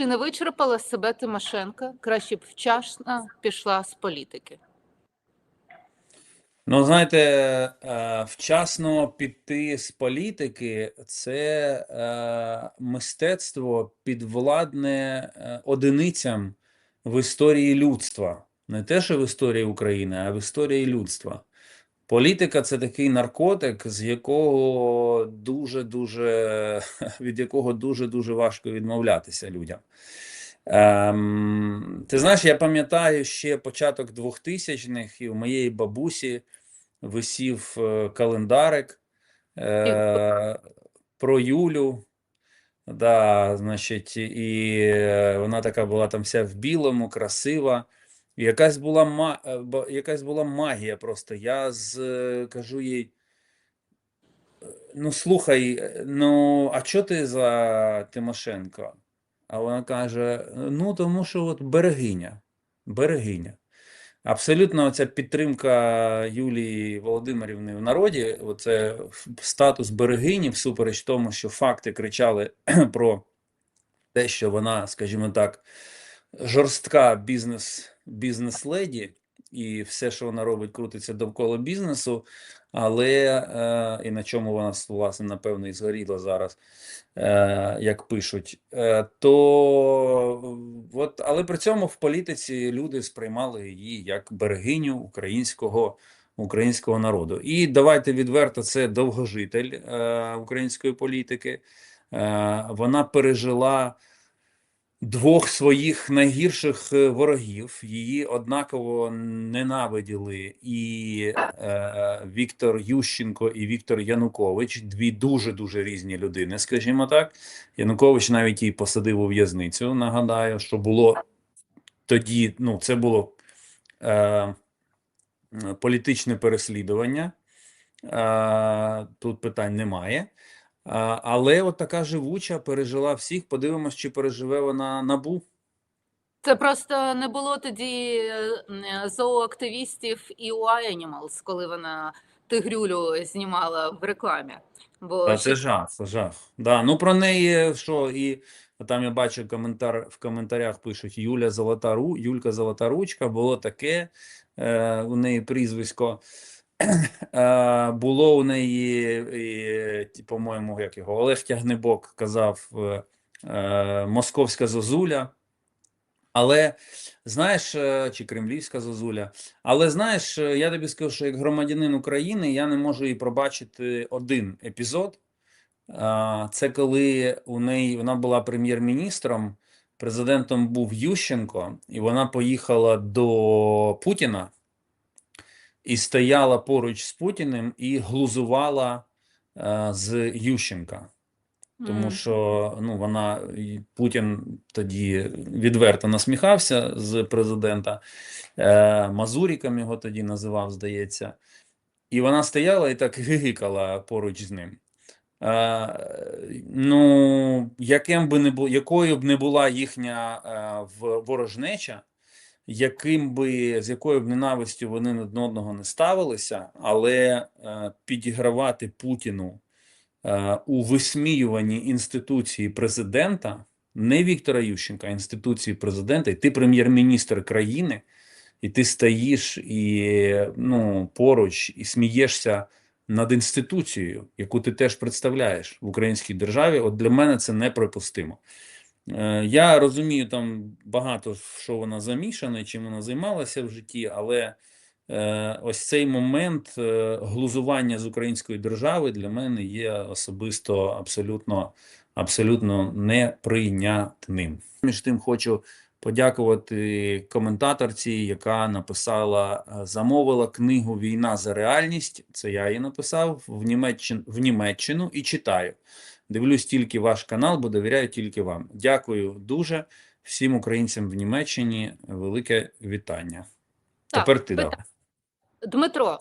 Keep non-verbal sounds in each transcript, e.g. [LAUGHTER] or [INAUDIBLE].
Чи не вичерпала себе Тимошенко? Краще б вчасно пішла з політики. Ну, знаєте, е, вчасно піти з політики це е, мистецтво підвладне е, одиницям в історії людства. Не те, що в історії України, а в історії людства. Політика це такий наркотик, з якого дуже-дуже [LAUGHS] від якого дуже-дуже важко відмовлятися людям. Ем, ти знаєш, я пам'ятаю ще початок 2000-х, і у моєї бабусі висів е, календарик е, про Юлю. Да, значить, і е, вона така була там вся в білому, красива. Якась була е, якась була магія просто. Я з, е, кажу їй: «Е, ну слухай, ну, а чого ти за Тимошенко? А вона каже: ну, тому що от берегиня, берегиня. Абсолютно ця підтримка Юлії Володимирівни в народі, оце статус берегині, всупереч тому, що факти кричали [CLEARS THROAT] про те, що вона, скажімо так, жорстка бізнес, бізнес-леді, і все, що вона робить, крутиться довкола бізнесу, але е, і на чому вона, власне, напевно, і згоріла зараз, е, як пишуть, е, то от, але при цьому в політиці люди сприймали її як берегиню українського, українського народу. І давайте відверто, це довгожитель е, української політики. Е, вона пережила двох своїх найгірших е, ворогів. Її однаково ненавиділи і е, Віктор Ющенко, і Віктор Янукович. Дві дуже дуже різні людини, скажімо так. Янукович навіть її посадив у в'язницю. Нагадаю, що було тоді. Ну, це було е, політичне переслідування. Е, тут питань немає. Але от така живуча пережила всіх. Подивимось, чи переживе вона набу. Це просто не було тоді е, зооактивістів і у Animals, коли вона тигрюлю знімала в рекламі. Бо Та це жах, це жах. Да, ну про неї що і там я бачу коментар в коментарях пишуть Юля Золота Ру, Юлька Золота Ручка. Було таке е, у неї прізвисько. Е, було у неї, по-моєму, як його Олег Тягнебок казав е, е, Московська Зозуля. Але знаєш, чи Кремлівська Зозуля, але знаєш, я тобі скажу, що як громадянин України я не можу і пробачити один епізод. Це коли у неї вона була прем'єр-міністром, президентом був Ющенко, і вона поїхала до Путіна і стояла поруч з Путіним і глузувала е, з Ющенка. Тому що ну вона Путін тоді відверто насміхався з президента е, Мазуріком його тоді називав, здається, і вона стояла і так гигикала поруч з ним. Е, ну, яким би не було, якою б не була їхня е, ворожнеча, яким би з якою б ненавистю вони один одного не ставилися, але е, підігравати Путіну е, у висміюванні інституції президента, не Віктора Ющенка, а інституції президента, і ти прем'єр-міністр країни, і ти стоїш і ну, поруч і смієшся над інституцією, яку ти теж представляєш в українській державі. От для мене це неприпустимо. Е, Я розумію там багато що вона замішана, чим вона займалася в житті, але е, ось цей момент е, глузування з української держави для мене є особисто абсолютно, абсолютно неприйнятним. Між тим хочу подякувати коментаторці, яка написала, замовила книгу Війна за реальність. Це я її написав в Німеччину, в Німеччину і читаю. Дивлюсь тільки ваш канал, бо довіряю тільки вам. Дякую дуже всім українцям в Німеччині. Велике вітання. Так, Тепер ти пита- давай. Дмитро,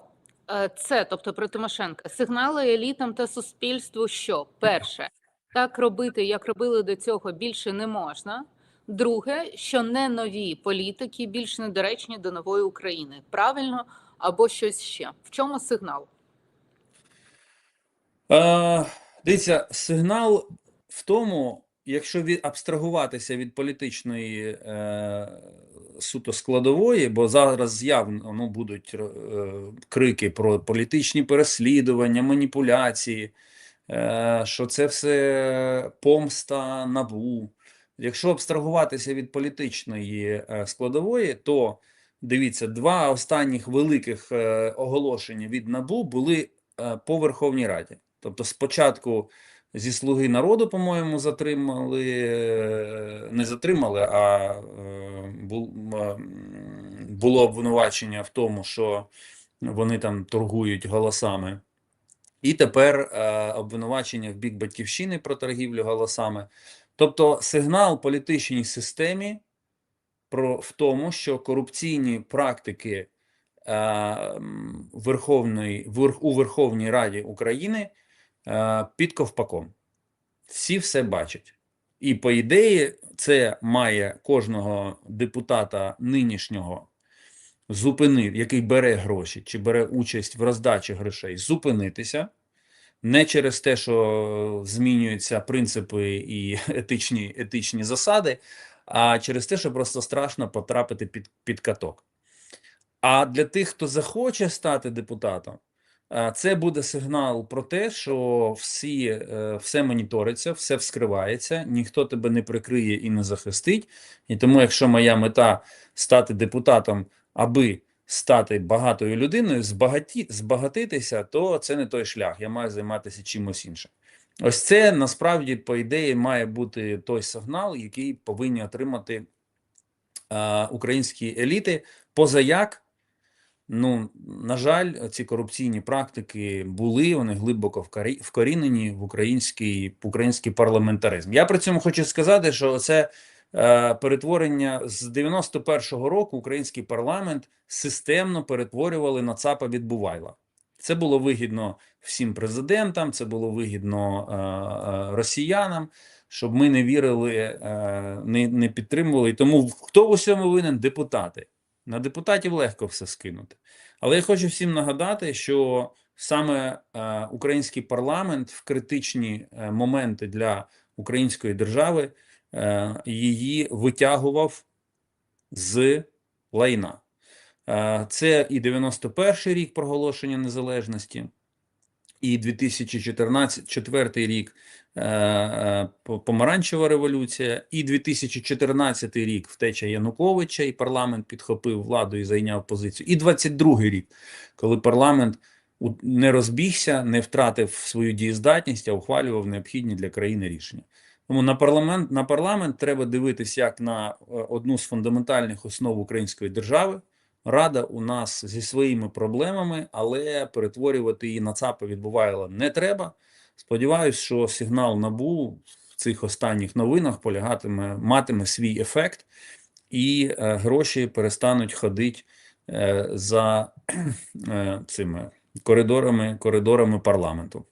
е, це, тобто про Тимошенка, сигнали елітам та суспільству, що перше, так робити, як робили до цього, більше не можна. Друге, що не нові політики більш недоречні до нової України. Правильно або щось ще. В чому сигнал? Е, дивіться, сигнал в тому, якщо від, абстрагуватися від політичної е, суто складової, бо зараз явно ну, будуть е, крики про політичні переслідування, маніпуляції, е, що це все помста набу. Якщо абстрагуватися від політичної е, складової, то дивіться, два останніх великих е, оголошення від НАБУ були е, по Верховній Раді. Тобто, спочатку зі Слуги народу, по-моєму, затримали, е, не затримали, а е, було обвинувачення в тому, що вони там торгують голосами. І тепер е, обвинувачення в бік батьківщини про торгівлю голосами. Тобто сигнал політичній системі про в тому, що корупційні практики е, Верховної вер- у Верховній Раді України під ковпаком. Всі все бачать. І по ідеї, це має кожного депутата нинішнього зупинити, який бере гроші чи бере участь в роздачі грошей, зупинитися. Не через те, що змінюються принципи і [LAUGHS] етичні, етичні засади, а через те, що просто страшно потрапити під, під каток. А для тих, хто захоче стати депутатом, е, це буде сигнал про те, що всі, е, все моніториться, все вскривається, ніхто тебе не прикриє і не захистить. І тому, якщо моя мета стати депутатом, аби стати багатою людиною, збагаті, збагатитися, то це не той шлях. Я маю займатися чимось іншим. Ось це насправді, по ідеї, має бути той сигнал, який повинні отримати е, українські еліти. Позаяк, ну, на жаль, ці корупційні практики були, вони глибоко вкорі- вкорінені в український, в український парламентаризм. Я при цьому хочу сказати, що це е, перетворення з 91-го року український парламент системно перетворювали на ЦАПа від Бувайла. Це було вигідно всім президентам, це було вигідно е, е, росіянам, щоб ми не вірили, е, не, не підтримували. Тому хто в усьому винен? Депутати. На депутатів легко все скинути. Але я хочу всім нагадати, що саме е, український парламент в критичні е, моменти для української держави е, її витягував з лайна. Це і 91-й рік проголошення незалежності, і 2014 рік е, е, по- помаранчева революція, і 2014 рік втеча Януковича, і парламент підхопив владу і зайняв позицію. І 22 рік, коли парламент не розбігся, не втратив свою дієздатність, а ухвалював необхідні для країни рішення. Тому на парламент, на парламент треба дивитися як на е, одну з фундаментальних основ української держави. Рада у нас зі своїми проблемами, але перетворювати її на ЦАПи відбувало не треба. Сподіваюсь, що сигнал НАБУ в цих останніх новинах полягатиме, матиме свій ефект, і е, гроші перестануть ходити е, за е, цими коридорами, коридорами парламенту.